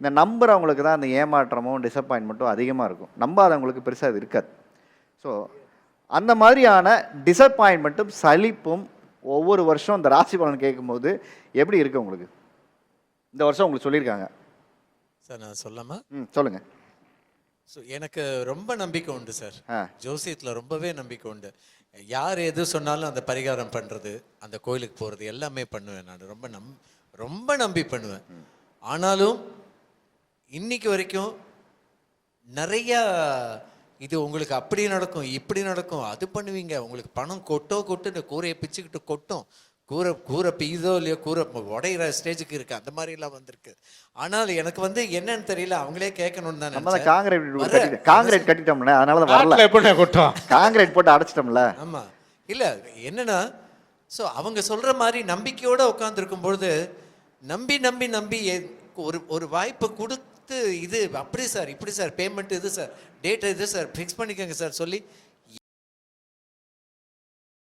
இந்த நம்புறவங்களுக்கு தான் அந்த ஏமாற்றமும் டிசப்பாயின்மெண்ட்டும் அதிகமாக இருக்கும். நம்பாதவங்களுக்கு பெருசாக அது இருக்காது. ஸோ அந்த மாதிரியான டிசப்பாயின்மெண்ட்டும் சலிப்பும் ஒவ்வொரு வருஷம் இந்த ராசி பலன் கேட்கும்போது எப்படி இருக்கு உங்களுக்கு? இந்த வருஷம் உங்களுக்கு சொல்லியிருக்காங்க. சார் நான் சொல்லாமா? ம் சொல்லுங்கள் ஸோ எனக்கு ரொம்ப நம்பிக்கை உண்டு சார். ஆ. ஜோசியத்தில் ரொம்பவே நம்பிக்கை உண்டு. யார் எது சொன்னாலும் அந்த பரிகாரம் பண்ணுறது அந்த கோயிலுக்கு போகிறது எல்லாமே பண்ணுவேன் நான். ரொம்ப நம் ரொம்ப நம்பி பண்ணுவேன். ஆனாலும் இன்னைக்கு வரைக்கும் நிறையா இது உங்களுக்கு அப்படி நடக்கும் இப்படி நடக்கும் அது பண்ணுவீங்க. உங்களுக்கு பணம் கொட்டோ கொட்டுன்னு கூரையை பிச்சுக்கிட்டு கொட்டும். கூரை கூரை பெய்யுதோ இல்லையோ கூரை உடையிற ஸ்டேஜுக்கு இருக்கு. அந்த மாதிரி எல்லாம் வந்திருக்கு. ஆனால் எனக்கு வந்து என்னன்னு தெரியல அவங்களே கேட்கணும்னு தான் நம்ம. காங்கிரீட் கட்டி காங்கிரீட் கட்டிட்டோம்ல அதனால தான் வரல. எப்படி கொட்டோம்? காங்கிரீட் போட்டு அடைச்சிட்டோம்ல. ஆமா. இல்ல என்னன்னா ஸோ அவங்க சொல்ற மாதிரி நம்பிக்கையோட உட்காந்துருக்கும் பொழுது நம்பி நம்பி நம்பி ஒரு ஒரு வாய்ப்பை கொடுத்து இது அப்படி சார் இப்படி சார் பேமெண்ட் இது சார் டேட் இது சார் ஃபிக்ஸ் பண்ணிக்கோங்க சார் சொல்லி